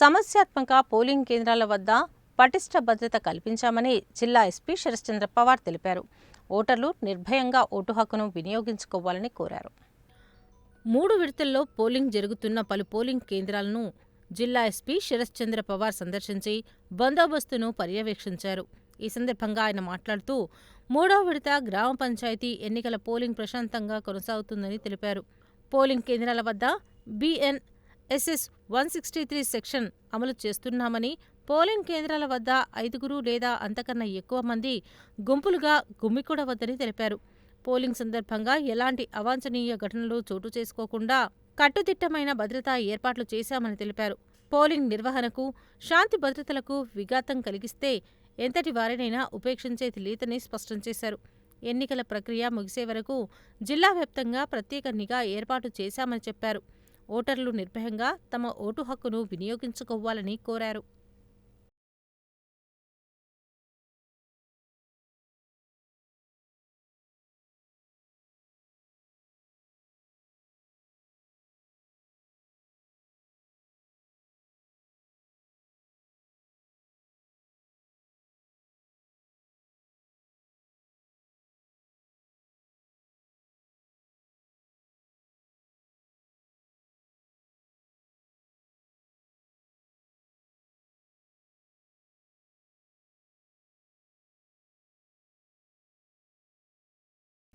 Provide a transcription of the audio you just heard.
సమస్యాత్మక పోలింగ్ కేంద్రాల వద్ద పటిష్ట భద్రత కల్పించామని జిల్లా ఎస్పీ శరశ్చంద్ర పవార్ తెలిపారు. ఓటర్లు నిర్భయంగా ఓటు హక్కును వినియోగించుకోవాలని కోరారు. మూడు విడతల్లో పోలింగ్ జరుగుతున్న పలు పోలింగ్ కేంద్రాలను జిల్లా ఎస్పీ శరశ్చంద్ర పవార్ సందర్శించి బందోబస్తును పర్యవేక్షించారు. ఈ సందర్భంగా ఆయన మాట్లాడుతూ మూడో విడత గ్రామ పంచాయతీ ఎన్నికల పోలింగ్ ప్రశాంతంగా కొనసాగుతుందని తెలిపారు. పోలింగ్ కేంద్రాల వద్ద BN SS one sixty three section అమలు చేస్తున్నామని పోలింగ్ కేంద్రాల వద్ద ఐదుగురు లేదా అంతకన్నా ఎక్కువ మంది గుంపులుగా గుమ్మికూడవద్దని తెలిపారు. పోలింగ్ సందర్భంగా ఎలాంటి అవాంఛనీయ ఘటనలు చోటు చేసుకోకుండా కట్టుదిట్టమైన భద్రతా ఏర్పాట్లు చేశామని తెలిపారు. పోలింగ్ నిర్వహణకు శాంతి భద్రతలకు విఘాతం కలిగిస్తే ఎంతటి వారినైనా ఉపేక్షించేది లేదని స్పష్టం చేశారు. ఎన్నికల ప్రక్రియ ముగిసే వరకు జిల్లా వ్యాప్తంగా ప్రత్యేక నిఘా ఏర్పాటు చేశామని చెప్పారు. ఓటర్లు నిర్భయంగా తమ ఓటు హక్కును వినియోగించుకోవాలని కోరారు.